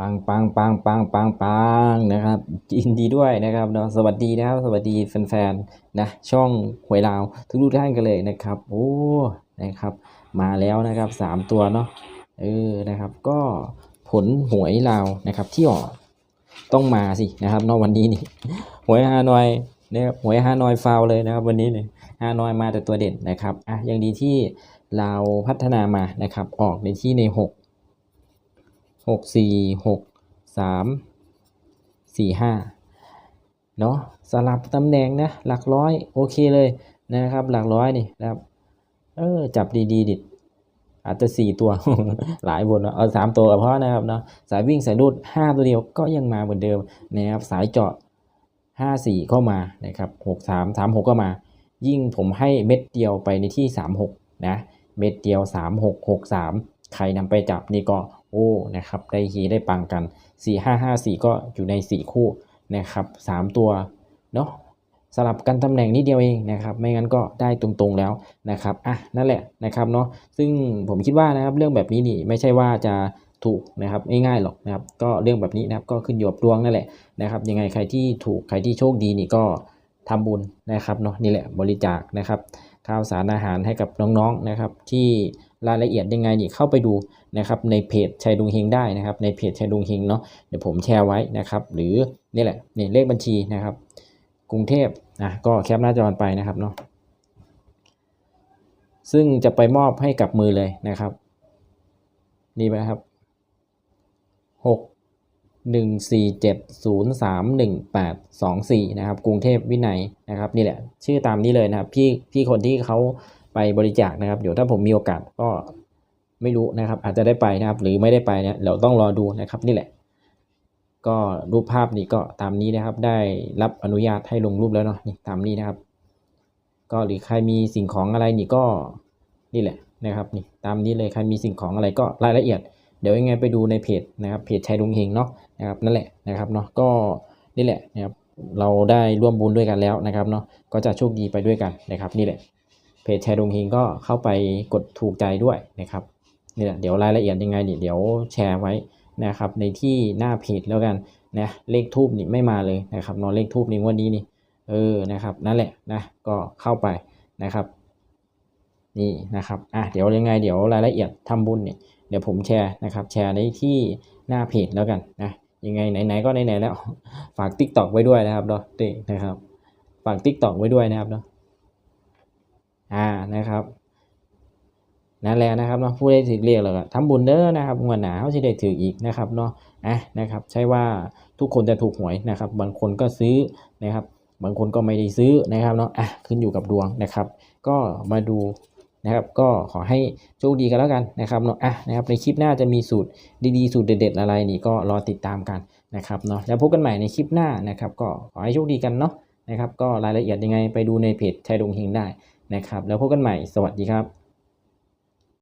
ปังปังปังปังปังปังนะครับยินดีด้วยนะครับเนาะสวัสดีนะครับสวัสดีแฟนๆนะช่องหวยลาวทุกๆท่านกันเลยนะครับโอ้นะครับ มาแล้วนะครับสามตัวเนาะเออนะครับ ก็ผลหวยลาวนะครับที่ออกต้องมาสินะครับเนอกวันนี้นี่หวยฮานอยนะครับหวยฮานอยฟาวเลยนะครับ วันนี้เนี่ยฮานอยมาแต่ตัวเด่นนะครับอะยังดีที่เราพัฒนามานะครับออกในที่ในหก หกสี่หกสามสี่ห้าเนาะสลับตำแหน่งนะ หลักร้อยโอเคเลยนะครับ หลักร้อยนี่นะครับ เออจับดีๆดิอาจจะสี่ตัวหลายบนเนอะเอาสามตัวเพราะนะครับเนาะสายวิ่งสายรูดห้าตัวเดียวก็ยังมาเหมือนเดิมนะครับสายเจาะห้าสี่เข้ามานะครับหกสามสามหกก็มา ยิ่งผมให้เม็ดเดียวไปในที่สามหกนะเม็ดเดียวสามหกหกสามใครนำไปจับนี่ก็ โอ้นะครับได้ฮีได้ปังกันสี่ห้าห้าสี่ก็อยู่ในสี่คู่นะครับสามตัวเนาะสลับกันตำแหน่งนิดเดียวเองนะครับ ไม่งั้นก็ได้ตรงๆแล้วนะครับอะนั่นแหละนะครับเนาะซึ่งผมคิดว่านะครับเรื่องแบบนี้นี่ไม่ใช่ว่าจะถูกนะครับง่ายๆหรอกนะครับก็เรื่องแบบนี้นะครับก็ขึ้นอยู่กับดวงนั่นแหละนะครับยังไงใครที่ถูกใครที่โชคดีนี่ก็ทำบุญนะครับเนาะนี่แหละบริจาคนะครับข้าวสารอาหารให้กับน้องๆนะครับที่ รายละเอียดยังไงนี่เข้าไปดูนะครับในเพจชัยดุงเฮงได้นะครับในเพจชัยดุงเฮงเนาะเดี๋ยวผมแชร์ไว้นะครับ หรือนี่แหละนี่เลขบัญชีนะครับ กรุงเทพนะก็แคปหน้าจอไปนะครับเนาะซึ่งจะไปมอบให้กับมือเลยนะครับ นี่ไปครับหกหนึ่งสี่เจ็ดศูนย์สามหนึ่งแปดสองสี่นะครับ กรุงเทพวินัยนะครับ นี่แหละ ชื่อตามนี้เลยนะครับ พี่พี่คนที่เขา ไปบริจาคนะครับ เดี๋ยวถ้าผมมีโอกาสก็ไม่รู้นะครับ อาจจะได้ไปนะครับ หรือไม่ได้ไปเนี่ยเราต้องรอดูนะครับนี่แหละ ก็รูปภาพนี้ก็ตามนี้นะครับ ได้รับอนุญาตให้ลงรูปแล้วเนาะนี่ตามนี้นะครับ ก็หรือใครมีสิ่งของอะไรนี่ก็นี่แหละนะครับนี่ตามนี้เลยใครมีสิ่งของอะไรก็รายละเอียด เดี๋ยวยังไงไปดูในเพจนะครับเพจชัยลุงเฮงเนาะนะครับนั่นแหละนะครับเนาะก็นี่แหละนะครับเราได้ร่วมบุญด้วยกันแล้วนะครับเนาะก็จะโชคดีไปด้วยกันนะครับนี่แหละ เพจชัยลุงเฮงก็เข้าไปกดถูกใจด้วยนะครับเนี่แหละเดี๋ยวรายละเอียดยังไงนี่เดี๋ยวแชร์ไว้นะครับในที่หน้าเพจแล้วกันนะเลขทูบนี่ไม่มาเลยนะครับนาะเลขทูบนี่วันนี้นี่เออนะครับนั่นแหละนะก็เข้าไปนะครับนี่นะครับอะเดี๋ยวยังไงเดี๋ยวรายละเอียดทำบุญเนี่ยเดี๋ยวผมแชร์นะครับแชร์ในที่หน้าเพจแล้วกันนะยังไงไหนๆก็ไหนๆแล้วฝาก Tik t o อกไว้ด้วยนะครับเนาะนี่นะครับฝาก Tik t o อกไว้ด้วยนะครับเนาะ อ่านะครับนั่นแหละนะครับเนาะผู้ได้ถือเรียกแล้วก็ทำบุญเด้อนะครับงวดหนาเขาจะได้ถืออีกนะครับเนาะอะนะครับ ใช่ว่าทุกคนจะถูกหวยนะครับ บางคนก็ซื้อนะครับ บางคนก็ไม่ได้ซื้อนะครับเนาะอะขึ้นอยู่กับดวงนะครับ ก็มาดูนะครับ ก็ขอให้โชคดีกันแล้วกันนะครับเนาะอะนะครับในคลิปหน้าจะมีสูตรดีๆสูตรเด็ด ๆ อะไรนี่ก็รอติดตามกันนะครับเนาะแล้วพบกันใหม่ในคลิปหน้านะครับ ก็ขอให้โชคดีกันเนาะนะครับ ก็รายละเอียดยังไงไปดูในเพจชัยดงเฮงได้ นะครับ แล้วพบกันใหม่สวัสดีครับ